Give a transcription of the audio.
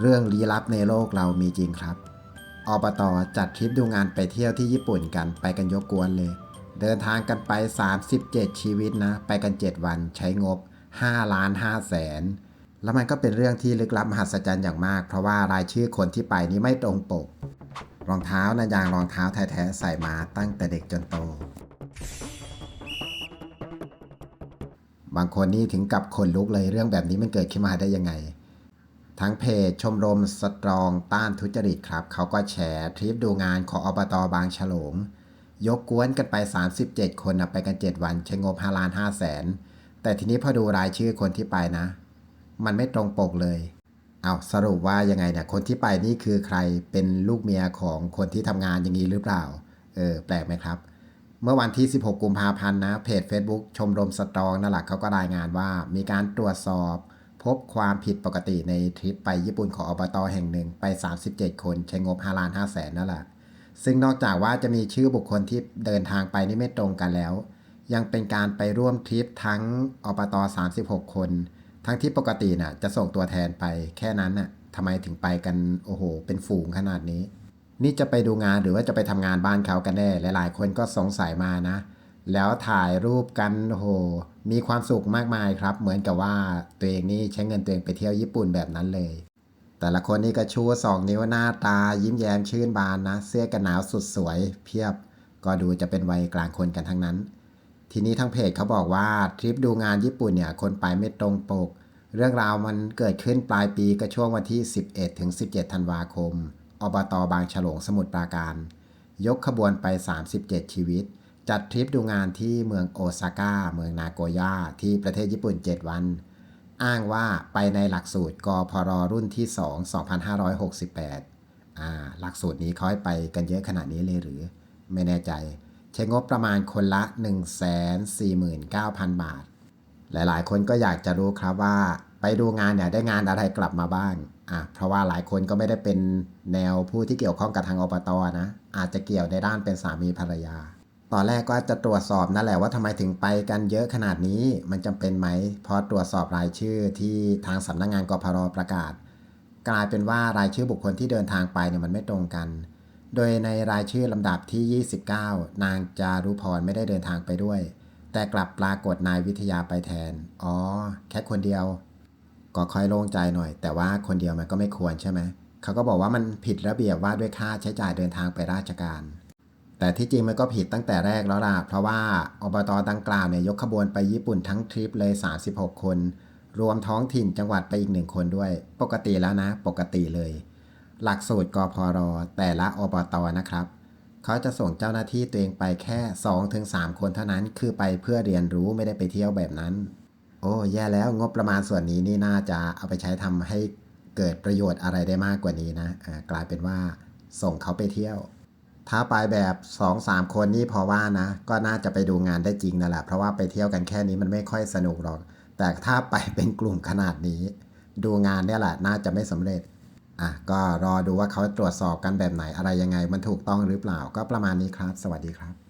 เรื่องลี้ลับในโลกเรามีจริงครับ อบตจัดทริปดูงานไปเที่ยวที่ญี่ปุ่นกันไปกันยกกวนเลย เดินทางกันไป 37 ชีวิตนะ ไปกัน 7 วันใช้งบ5ล้าน5แสนแล้วมันก็เป็นเรื่องที่ลึกลับมหัศจรรย์อย่างมาก เพราะว่ารายชื่อคนที่ไปนี้ไม่ตรงปก รองเท้านะยางรองเท้าแท้ๆใส่มาตั้งแต่เด็กจนโต บางคนนี่ถึงกับขนลุกเลยเรื่องแบบนี้มันเกิดขึ้นมาได้ยังไง ทั้งเพจชมรมสตรองต้านทุจริตครับ เขาก็แชร์ทริปดูงานของอบตบางฉลง ยกกวนกันไป 37 คนนะไปกัน 7 วันใช้งบ5ล้าน5แสนแต่ทีนี้พอดูรายชื่อคนที่ไปนะ มันไม่ตรงปกเลย เอาสรุปว่ายังไงเนี่ยคนที่ไปนี่คือใครเป็นลูกเมียของคนที่ทำงานอย่างนี้หรือเปล่า เออแปลกไหมครับ เมื่อวันที่ 16 กุมภาพันธ์นะเพจ Facebook ชมรมสตรองนั่นแหละเขาก็รายงานว่ามีการตรวจสอบ พบความผิดปกติในทริปไปญี่ปุ่นของอบตแห่งหนึ่งไป 37 คนใช้งบ5ล้าน5แสนนั่นแหละ ซึ่งนอกจากว่าจะมีชื่อบุคคลที่เดินทางไปนี่ไม่ตรงกันแล้ว ยังเป็นการไปร่วมทริปทั้งอบต36 คน ทั้งที่ปกติน่ะจะส่งตัวแทนไปแค่นั้นน่ะทำไมถึงไปกันโอ้โห เป็นฝูงขนาดนี้ นี่จะไปดูงานหรือว่าจะไปทำงานบ้านเขากันแน่หลายๆ คนก็สงสัยมานะ แล้วถ่ายรูปกันโอ้โห มีความสุขมากมายครับ เหมือนกับว่าตัวเองนี่ใช้เงินตัวเองไปเที่ยวญี่ปุ่นแบบนั้นเลย แต่ละคนนี่ก็ชูสองนิ้วหน้าตา ยิ้มแย้มชื่นบานนะ เสื้อกันหนาวสุดสวย เพียบ ก็ดูจะเป็นวัยกลางคนกันทั้งนั้น ทีนี้ทางเพจเขาบอกว่าทริปดูงานญี่ปุ่นเนี่ยคนไปไม่ตรงปก เรื่องราวมันเกิดขึ้นปลายปีก็ช่วงวันที่ 11ถึง17 ธันวาคมอบตบางฉลงสมุทรปราการ ยกขบวนไป 37 ชีวิต จัดทริปดูงานที่เมืองโอซาก้า เมืองนาโกย่า ที่ประเทศญี่ปุ่น 7 วัน อ้างว่าไปในหลักสูตรกพรรุ่นที่ 2 2568 อ่า หลักสูตรนี้เขาให้ไปกันเยอะขนาดนี้เลยหรือ ไม่แน่ใจ ใช้งบประมาณคนละ 149,000 บาท หลายๆ คนก็อยากจะรู้ครับว่าไปดูงานเนี่ยได้งานอะไรกลับมาบ้าง อะ เพราะว่าหลายคนก็ไม่ได้เป็นแนวผู้ที่เกี่ยวข้องกับทางอบตนะ อาจจะเกี่ยวในด้านเป็นสามีภรรยา ตอนแรกก็จะตรวจสอบนั่นแหละว่าทำไมถึงไปกันเยอะขนาดนี้ มันจำเป็นไหมพราะตรวจสอบรายชื่อที่ทางสำนักงงานกพรประกาศ กลายเป็นว่ารายชื่อบุคคลที่เดินทางไปเนี่ยมันไม่ตรงกัน โดยในรายชื่อลำดับที่ 29 นางจารุพรไม่ได้เดินทางไปด้วย แต่กลับปรากฏนายวิทยาไปแทน อ๋อ แค่คนเดียว ก็ค่อยโล่งใจหน่อย แต่ว่าคนเดียวมันก็ไม่ควรใช่ไหมเขาก็บอกว่ามันผิดระเบียบว่าด้วยค่าใช้จ่ายเดินทางไปราชการ แต่ที่จริงมันก็ผิดตั้งแต่แรกแล้วล่ะ เพราะว่าอบตดังกล่าวเนี่ยยกขบวนไปญี่ปุ่นทั้งทริปเลย 36 คน รวมท้องถิ่นจังหวัดไปอีกหนึ่งคนด้วย ปกติแล้วนะ ปกติเลย หลักสูตรกพรแต่ละอบตนะครับ เขาจะส่งเจ้าหน้าที่ตัวเองไปแค่ 2-3 คนเท่านั้น คือไปเพื่อเรียนรู้ไม่ได้ไปเที่ยวแบบนั้น โอ้แย่แล้วงบประมาณส่วนนี้นี่น่าจะเอาไปใช้ทำให้เกิดประโยชน์อะไรได้มากกว่านี้นะอ่ากลายเป็นว่าส่งเขาไปเที่ยว ถ้าไปแบบ2-3คนนี่พอว่านะ ก็น่าจะไปดูงานได้จริงนั่นแหละเพราะว่าไปเที่ยวกันแค่นี้มันไม่ค่อยสนุกหรอก แต่ถ้าไปเป็นกลุ่มขนาดนี้ ดูงานเนี่ยแหละน่าจะไม่สำเร็จอะก็รอดูว่าเขาตรวจสอบกันแบบไหนอะไรยังไงมันถูกต้องหรือเปล่าก็ประมาณนี้ครับ สวัสดีครับ